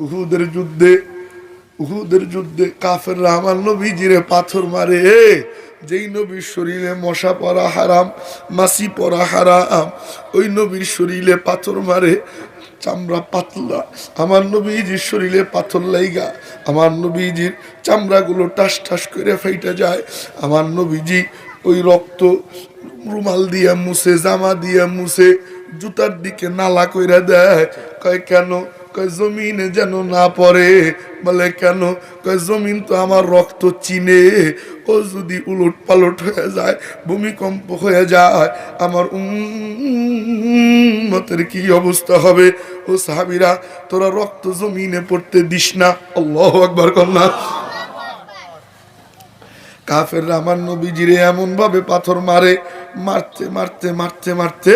উহুদের যুদ্ধে উহুদের যুদ্ধে কাফের আমার নবীজিরে পাথর মারে যেই নবীর শরীরে মশা পরা হারাম মাসি পরা হারাম, ওই নবীর শরীরে পাথর মারে, চামড়া পাতলা, আমার নবীজির শরীরে পাথর লাইগা, আমার নবীজির চামড়াগুলো টাস টাস করে ফেটে যায়, আমার নবীজি ওই রক্ত রুমাল দিয়ে মুছে, জামা দিয়ে মুছে, জুতার দিকে নালা কইরা দেয়, কয়, কেন জমিনে যেন না পড়ে। বলে, কেন? জমিন তো আমার রক্ত চিনে। ও যদি উলট পালট হয়ে যায়, ভূমিকম্প হয়ে যায়, আমার উম্মতের কি অবস্থা হবে? ও সাহাবিরা, তোরা রক্ত জমিনে পড়তে দিস না। আল্লাহ একবার কন্যা কাফের আমার নবীজিরে এমন ভাবে পাথর মারে, মারতে মারতে মারতে মারতে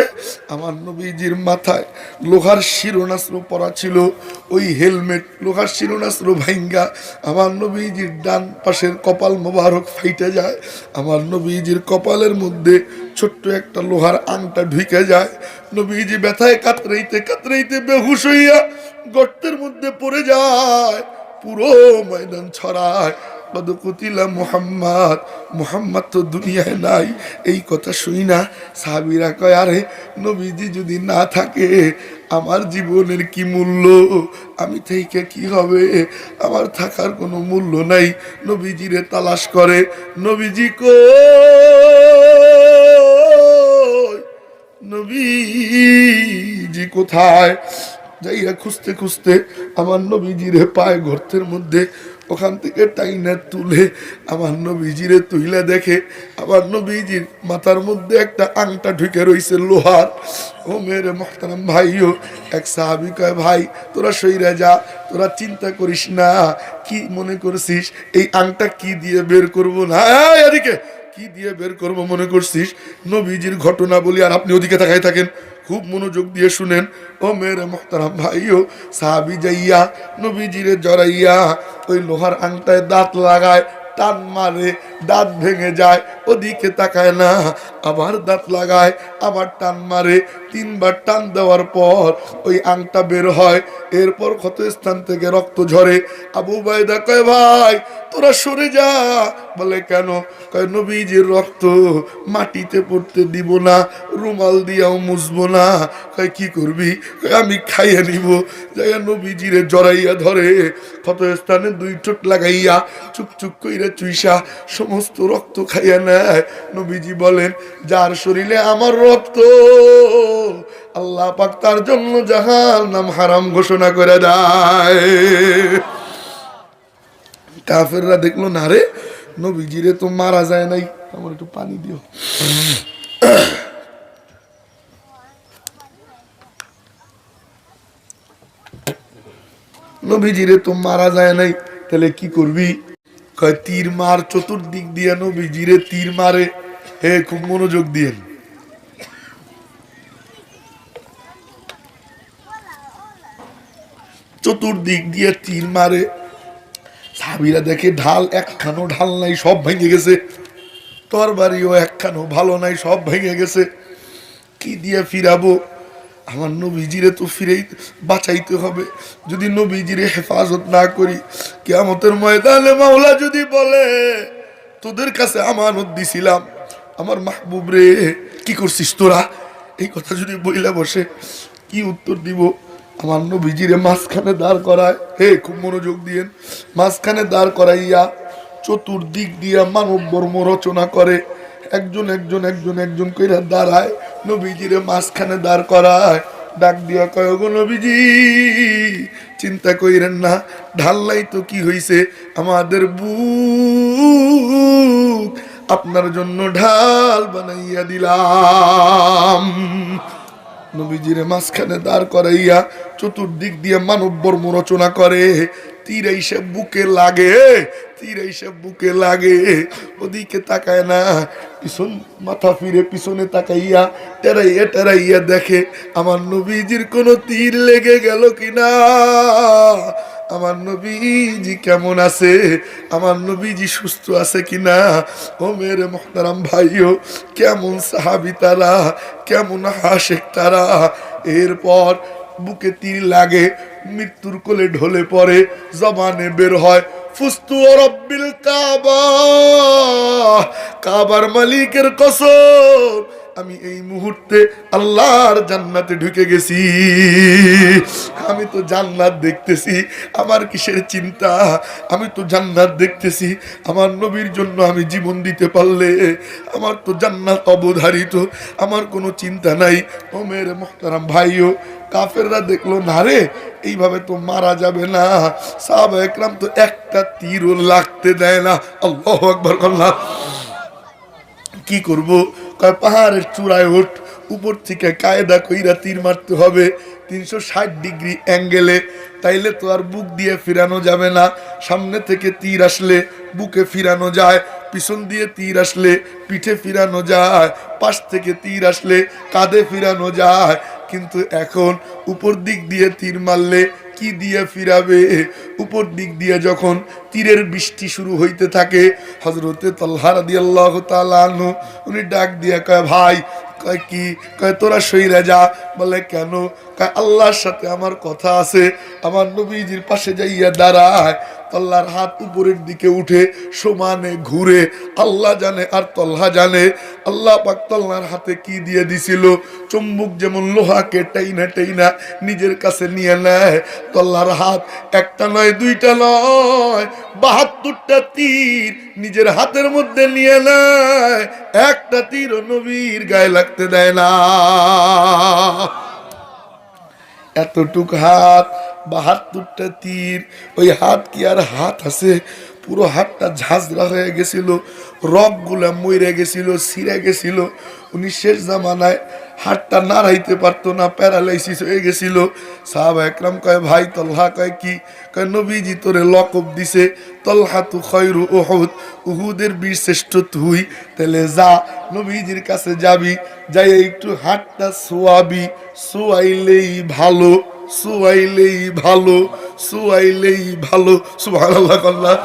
আমার নবীজির মাথায় লোহার শিরোনাস্ত্র পরা ছিল, ওই হেলমেট, লোহার শিরোনাস্ত্র ভাইঙ্গা আমার নবীজির ডান পাশের কপাল মোবারক ফাইটে যায়, আমার নবীজির কপালের মধ্যে ছোট্ট একটা লোহার আংটা ঢুকে যায়, নবীজি ব্যথায় কাতরাইতে কাতরাইতে বেহুশ হইয়া গর্তের মধ্যে পড়ে যায়, পুরো ময়দান ছড়ায়। কদকুতিলা মোহাম্মদ। মোহাম্মদ তো দুনিয়ায় নাই, এই কথা শুই না। সাহাবিরা কয়, আরে নবীজি যদি না থাকে, আমার জীবনের কি মূল্য? আমি থেকে কি হবে? আমার থাকার কোনো মূল্য নাই। নবীজিরে তালাশ করে, নবীজি কো নবীজি কোথায়? যাইয়া খুঁজতে খুঁজতে আমার নবীজিরে পায় গর্তের মধ্যে ওখান থেকে টাইনার তুলে আমার নবীজিরে তুইলে দেখে, আমার নবীজির মাথার মধ্যে একটা আংটা ঢুকে রয়েছে লোহার। ও মেরে মহতারাম ভাইও, এক সাহাবি কয়, ভাই, তোরা সইরা যা, তোরা চিন্তা করিস না, কি মনে করছিস, এই আংটা কি দিয়ে বের করব না? এদিকে। কি দিয়ে বের করব মনে করছিস? নবীজির ঘটনা বলি আর আপনি ওদিকে তাকাই থাকেন। খুব মনোযোগ দিয়ে শুনেন। ও মেরে মোহতারাম ভাইও, সাহাবি যাইয়া, নবীজিরে জড়াইয়া, ওই লোহার আংটায় দাঁত লাগায়, টান মারে, দাঁত ভেঙে যায় ওদিকে তাকায় না, আবার দাঁত লাগায়, আবার টান মারে, তিনবার টান দেওয়ার পর ওই আংটা বের হয়, এরপর ক্ষত স্থান থেকে রক্ত ঝরে। আবু বাইদা কয়, ভাই, তোরা সরে যা। বলে, কেন? কয়, নবীজির রক্ত মাটিতে পড়তে দিব না, রুমাল দিয়াও মুছবো না। কয়, কি করবি? আমি খাইয়ে নিব। যাইয়া নবীজিরে জড়াইয়া ধরে ক্ষত স্থানে দুই ঠোঁট লাগাইয়া চুপ চুপ কইরা চুইসা, সমস্ত রক্ত খাইয়া নেয় নবীজি বলেন, যার শরীরে আমার রক্ত, আল্লাহ পাক তার জন্য জাহান নাম হারাম ঘোষণা করে দেয়। কাফেররা দেখল, না রে নবীজিরে তো মারা যায় নাই। আমার একটু পানি দিও। নবীজিরে তো মারা যায় নাই, তাহলে কি করবি? কয়, তীর মার চতুর্দিক দিয়ে নবীজিরে তীর মারে। হে, খুব মনোযোগ দিয়ে চতুর্দিক দিয়ে তীর মারে। সাবিরা দেখে ঢাল, একখানো ঢাল নাই, সব ভেঙে গেছে। তরবারিও একখানো ভালো নাই, সব ভেঙে গেছে। কি দিয়ে ফিরাবো? আমার নবীজিরে তো ফিরেই বাঁচাইতে হবে। যদি নবীজিরে হেফাজত না করি, কেয়ামতের ময়দানে মাওলা যদি বলে, তোদের কাছে আমানত দিছিলাম, আমার মাহবুব রে কি করছিস তোরা? এই কথা যদি বইলা বসে, কি উত্তর দিব? আমার নবীজিরে মাঝখানে দাঁড় করায়, হে, খুব মনোযোগ দিয়েন, মাঝখানে দাঁড় করাইয়া চতুর্দিক দিয়া মানব বর্ম রচনা করে, একজন একজন একজন একজন কইরা দাঁড়ায় নবীজিরে মাঝখানে দাঁড় করায়, ডাক দিয়া কয় গো নবীজি, চিন্তা কইরেন না ঢাল্লাই তো কি হইছে? আমাদের বুক আপনার জন্য ঢাল বানাইয়া দিলাম। নবীজিরে মাঝখানে দাঁড় করাইয়া চতুর্দিক দিয়ে মানব বর্ম রচনা করে তীর এসে বুকে লাগে তীর এসে বুকে লাগে। ওদিকে তাকায় না, পিছন মাথা ফিরে পিছনে তাকাইয়া টেরাইয়া টেরাইয়া দেখে, আমার নবীজির কোনো তীর লেগে গেল কিনা? আমার নবীজি কেমন আছে? আমার নবীজি সুস্থ আছে কিনা? ও মেরে মোহতারাম ভাইও, কেমন সাহাবি তারা, কেমন হাসেক তারা? এরপর বুকে তীর লাগে, মৃত্যুর কোলে ঢলে পড়ে জমানে বের হয়, ফুস্তু রব্বিল কাবা। কাবার মালিকের কসম আমি এই মুহূর্তে আল্লাহর জান্নাতে ঢুকে গেছি। আমি তো জান্নাত দেখতেছি, আমার কিসের চিন্তা? আমি তো জান্নাত দেখতেছি, আমার নবীর জন্য আমি জীবন দিতে পারলে আমার তো জান্নাত অবধারিত। আমার কোনো চিন্তা নাই। ও মেরে মোহতারাম ভাইও, কাফেররা দেখল, না রে, এইভাবে তো মারা যাবে না। সাহাব একরাম তো একটা তীরও লাগতে দেয় না। আল্লাহ একবার কি করব? পাহাড়ের চূড়ায় ওঠ। উপর থেকে কায়দা কইরা তীর মারতে হবে। তিনশো ষাট ডিগ্রি অ্যাঙ্গেলে। তাইলে তো আর বুক দিয়ে ফিরানো যাবে না। সামনে থেকে তীর আসলে বুকে ফিরানো যায়, পিছন দিয়ে তীর আসলে পিঠে ফিরানো যায়, পাশ থেকে তীর আসলে কাঁধে ফিরানো যায়। কিন্তু এখন উপর দিক দিয়ে তীর মারলে কি দিয়ে ফিরাবে? উপর দিক দিয়ে যখন তীরের বৃষ্টি শুরু হইতে থাকে হজরতে তল্লাহ দিয়াল্লাহ তালু উনি ডাক দিয়ে কয়, ভাই, কয় কি? কয়, তোরা সইরা যা। বলে, কেন? কয়, আল্লাহর সাথে আমার কথা আছে। আমার নবীজির পাশে যাইয়া দাঁড়ায়। তল্লার হাত উপরের দিকে উঠে সমানে ঘুরে, আল্লাহ জানে আর তল্লা জানে। আল্লাহ পাক তল্লার হাতে কি দিয়ে দিছিল? চুম্বুক যেমন লোহাকে টাইনা টাইনা নিজের কাছে নিয়ে নেয়। তল্লার হাত একটা নয়, দুইটা নয়, বাহাত্তরটা তীর নিজের হাতের মধ্যে নিয়ে নেয়। একটা তীর নবীর গায়ে লাগতে দেয় না। এতটুক হাত বাহাত্তরটা তীর। ওই হাত কি আর হাত আছে? পুরো হাতটা ঝাঁঝরা হয়ে গেছিল, রগগুলা মইরে গেছিল, ছিঁড়ে গেছিল। উনি শেষ জামানায় হাতটা নাড়াইতে পারতো না, প্যারালাইসিস হয়ে গেছিল। সাহাব একরাম কয়, ভাই তল্হা কয় কি? কয়, নবীজি তোরে লকব দিছে তল্হা তু খয়রু ওহুদ উহুদের বীর শ্রেষ্ঠ তুই। তাহলে যা, নবীজির কাছে যাবি যাই একটু হাতটা সোয়াবি, সোয়াইলেই ভালো। সোয়াইলেই ভালো, সুয়াইলেই ভালো। সুবহানাল্লাহ আল্লাহ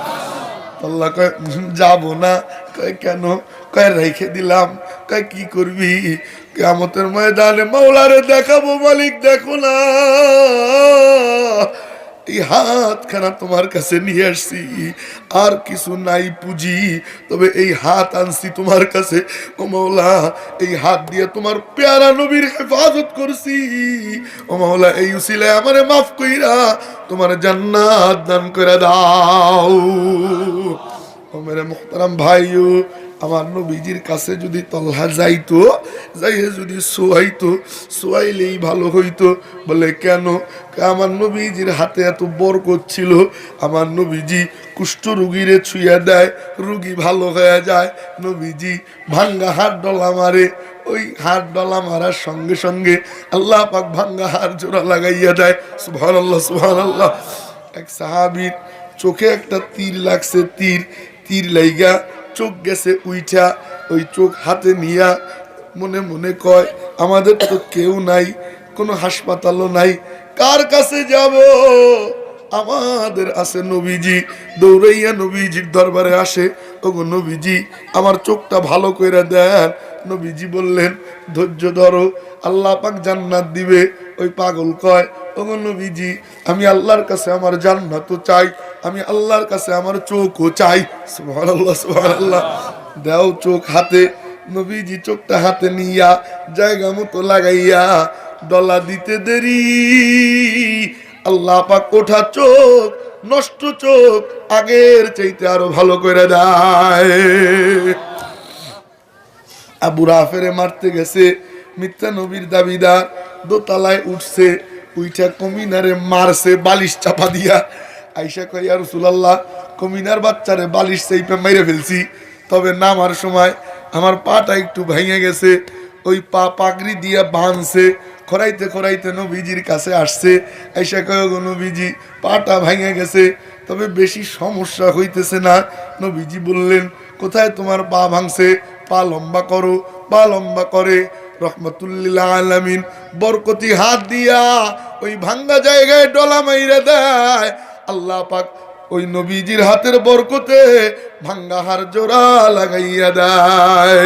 আল্লাহ কয় যাব না। কয়, কেন? কয়, রেখে দিলাম। কয়, কি করবি? কেমতের ময়দানে মাওলারে দেখাবো মালিক দেখো না। এই হাতখানা তোমার কাছে নিয়ে আসছি। আর কিছু নাই পুঁজি, তবে এই হাত আনছি তোমার কাছে। ও মাওলা, এই হাত দিয়ে তোমার পেয়ারা নবীর হেফাজত করছি। ও মাওলা, এই উসিলায় আমারে মাফ কইরা তোমার জান্নাত দান করে দাও। ও মেরে মুখতারাম ভাইও আমার নবীজির কাছে যদি তল্হা যাইতো, যাইয়ে যদি সোয়াইতো সোয়াইলেই ভালো হইতো। বলে, কেন? আমার নবীজির হাতে এত বরকত ছিল। আমার নবীজি কুষ্ঠ রুগীরে ছুঁয়া দেয়, রুগী ভালো হয়ে যায়। নবীজি ভাঙ্গা হাত ডলা মারে। ওই হাত ডলা মারার সঙ্গে সঙ্গে আল্লাহ পাক ভাঙ্গা হাত জোড়া লাগাইয়া দেয়। সুভান আল্লাহ সুভান আল্লাহ এক সাহাবির চোখে একটা তীর লাগছে। তীর তীর লাইগা চোখ গেছে উইঠা, ওই চোখ হাতে নিয়া মনে মনে কয়, আমাদের তো কেউ নাই, কোনো হাসপাতালও নাই, কার কাছে যাব? আমাদের আছে নবীজি, দৌড়াইয়া নবীজির দরবারে আসে, ওগো নবীজি, আমার চোখটা ভালো করে দেন। নবীজি বললেন, ধৈর্য ধরো, আল্লাহ পাক জান্নাত দিবে। ওই পাগল কয় ওগো নবীজি, আমি আল্লাহর কাছে আমার জান্নাতও চাই, আমি আল্লাহর কাছে আমার চোখও চাই। সুবহানাল্লাহ সুবহানাল্লাহ। দাও চোখ হাতে, নবীজি চোখটা হাতে নিয়া জায়গা মতো লাগাইয়া ডলা দিতে দেরি। আল্লাহ পাক ওঠা চোখ, নষ্ট চোখ আগের চাইতে আরও ভালো করে দেয়। আবু রাফেরে মারতে গেছে, মিথ্যা নবীর দাবিদার দোতলায় উঠছে উইঠা কমিনারে মারছে, বালিশ চাপা দিয়া। আইসা কই আর রসুলাল্লাহ, কমিনার বাচ্চারে বালিশ চাইপে মেরে ফেলছি। তবে নামার সময় আমার পাটা একটু ভেঙে গেছে, ওই পা পাগড়ি দিয়া বাঁধছে। খরাইতে খরাইতে নবীজির কাছে আসছে। আইসা কয় গো নবীজি, পাটা ভেঙে গেছে। তবে বেশি সমস্যা হইতেছে না। নবীজি বললেন, কোথায় তোমার পা ভাঙছে? পা লম্বা করো, পা লম্বা করে। রহমতুল্লিল্লাহ আলামিন, বরকতি হাত দিয়া ওই ভাঙ্গা জায়গায় ডলা মাইরে দেয়। আল্লাহ পাক ওই নবীজির হাতের বরকতে ভাঙ্গা হার জোড়া লাগাইয়া দেয়।